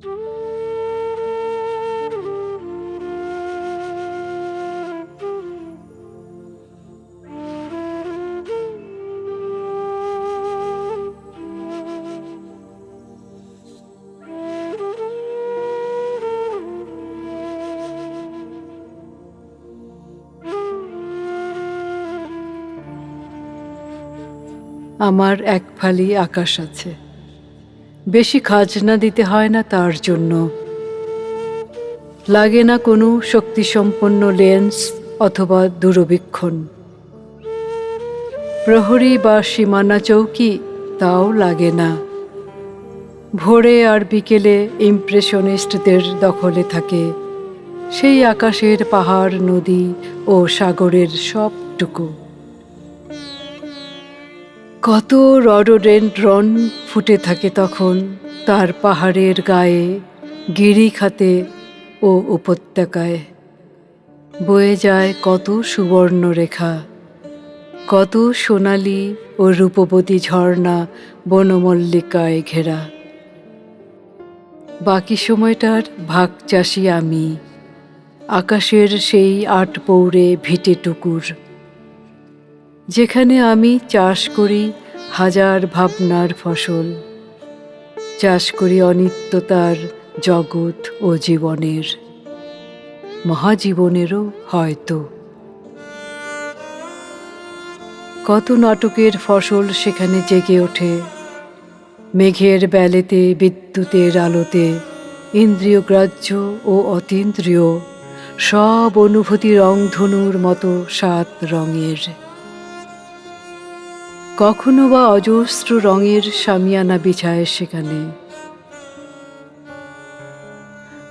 আমার এক ফালি আকাশ আছে। বেশি খাজনা দিতে হয় না তার জন্য। লাগে না কোনো শক্তিসম্পন্ন লেন্স অথবা দূরবীক্ষণ। প্রহরী বা সীমানা চৌকি তাও লাগে না। ভোরে আর বিকেলে ইমপ্রেশনিস্টদের দখলে থাকে। সেই আকাশের পাহাড়, নদী ও সাগরের সবটুকু। কত রডোডেন্ড্রন ফুটে থাকে তখন তার পাহাড়ের গায়ে, গিরিখাতে ও উপত্যকায়। বয়ে যায় কত সুবর্ণ রেখা কত সোনালি ও রূপবতী ঝর্ণা বনমল্লিকায় ঘেরা। বাকি সময়টার ভাগ চাষি আমি, আকাশের সেই আট পৌড়ে ভিটে টুকুর। যেখানে আমি চাষ করি হাজার ভাবনার ফসল। চাষ করি অনিত্যতার জগৎ ও জীবনের। মহাজীবনেরও হয়তো। কত নাটকের ফসল সেখানে জেগে ওঠে। মেঘের বেলেতে, বিদ্যুতের আলোতে, ইন্দ্রিয় গ্রাহ্য ও অতীন্দ্রিয়, সব অনুভূতি রংধনুর মতো সাত রঙের। কখনো বা অজস্র রঙের সামিয়ানা বিছায় সেখানে।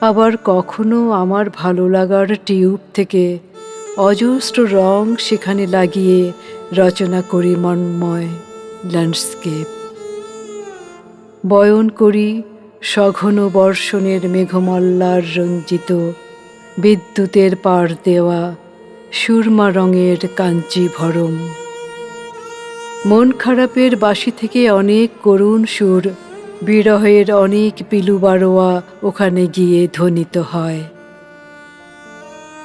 আবার কখনো আমার ভালো লাগার টিউব থেকে অজস্র রং সেখানে লাগিয়ে রচনা করি মন্ময় ল্যান্ডস্কেপ। বয়ন করি সঘন বর্ষণের মেঘমল্লার রঞ্জিত বিদ্যুতের পার দেওয়া সুরমা রঙের কাঞ্চি ভরম। মন খারাপের বাসি থেকে অনেক করুণ সুর। বিরহের অনেক পিলু বারোয়া ওখানে গিয়ে ধ্বনিত হয়।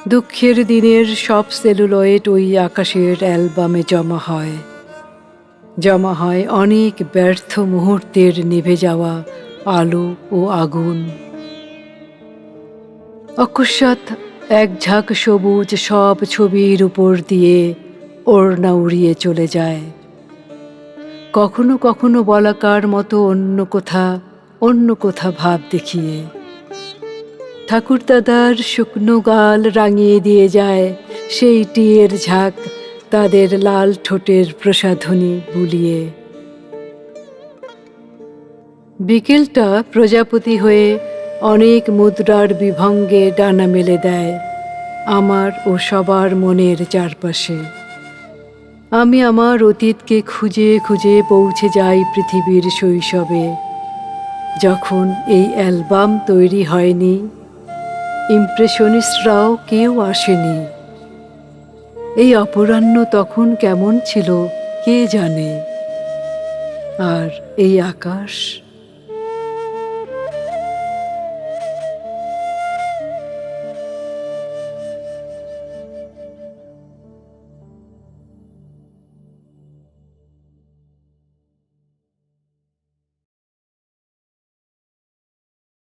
দুঃখের দিনের সব সেলুলয়েড ওই আকাশের অ্যালবামে জমা হয়। জমা হয় অনেক ব্যর্থ মুহূর্তের নিভে যাওয়া আলো ও আগুন। অকস্মাৎ এক ঝাঁক সবুজ সব ছবির উপর দিয়ে ওড়না উড়িয়ে চলে যায়। কখনো কখনো বলাকার মতো অন্য কোথা অন্য কোথা ভাব দেখিয়ে। ঠাকুর দাদার শুকনো গাল রাঙিয়ে দিয়ে যায় সেই টিয়ের ঝাঁক, তাদের লাল ঠোঁটের প্রসাধনী বুলিয়ে। বিকেলটা প্রজাপতি হয়ে অনেক মুদ্রার বিভঙ্গে ডানা মেলে দেয় আমার ও সবার মনের চারপাশে। আমি আমার অতীতকে খুঁজে খুঁজে পৌঁছে যাই পৃথিবীর শৈশবে। যখন এই অ্যালবাম তৈরি হয়নি, ইমপ্রেশনিস্টরাও কেউ আসেনি। এই অপরাহ্ন তখন কেমন ছিল, কে জানে? আর এই আকাশ?